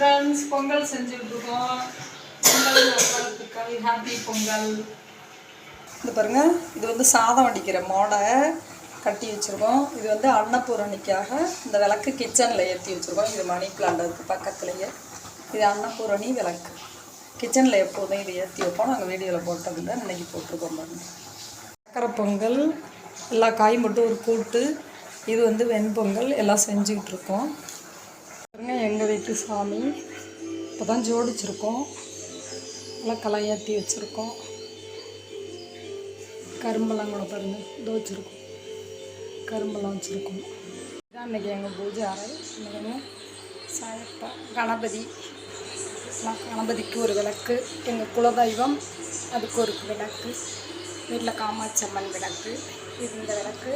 Friends Pongal செஞ்சுட்ருக்கோம் Pongal happy Pongal. இந்த பாருங்க இது வந்து சாதம் வடிக்கிற மோடை கட்டி வச்சுருக்கோம். இது வந்து அன்னபூரணிக்காக இந்த விளக்கு கிச்சனில் ஏற்றி வச்சுருக்கோம். இது மணி பிளான்ட் இருக்குது பக்கத்துலேயே. இது அன்னபூரணி விளக்கு. கிச்சனில் எப்போதும் இது ஏற்றி வைப்போம். நாங்கள் வீடியோவில் போட்டதில்லை இன்றைக்கி போட்டிருக்கோம் பாருங்கள் சக்கரை பொங்கல் எல்லா காய் மட்டும் ஒரு கூட்டு. இது வந்து வெண்பொங்கல் எல்லாம் செஞ்சுக்கிட்டு இருக்கோம். பாருங்க எங்கள் வீட்டு சாமி. இப்போ தான் ஜோடிச்சிருக்கோம். எல்லாம் கலையாத்தி ஏற்றி வச்சுருக்கோம். கரும்பெல்லாம் கூட பாருங்கள் இதோ வச்சுருக்கோம். கரும்பெல்லாம் வச்சுருக்கோம். இதான் இன்றைக்கி எங்கள் பூஜை அறை. இன்றைக்கி சாயப்பா கணபதி. கணபதிக்கு ஒரு விளக்கு எங்கள் குலதெய்வம் அதுக்கு ஒரு விளக்கு வீட்டில் காமாட்சி அம்மன் விளக்கு இது இந்த விளக்கு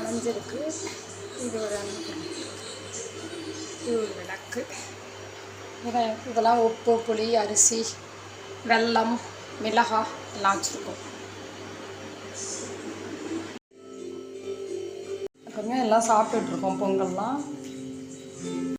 அணைஞ்சிருக்கு. இது ஒரு அன்னபூரணி. இது ஒரு விளக்கு இதை இதெல்லாம் உப்பு புளி அரிசி வெல்லம் மிளகாய் எல்லாம் வச்சுருக்கோம். அப்புறமே எல்லாம் சாப்பிட்டுட்ருக்கோம் பொங்கல்லாம்.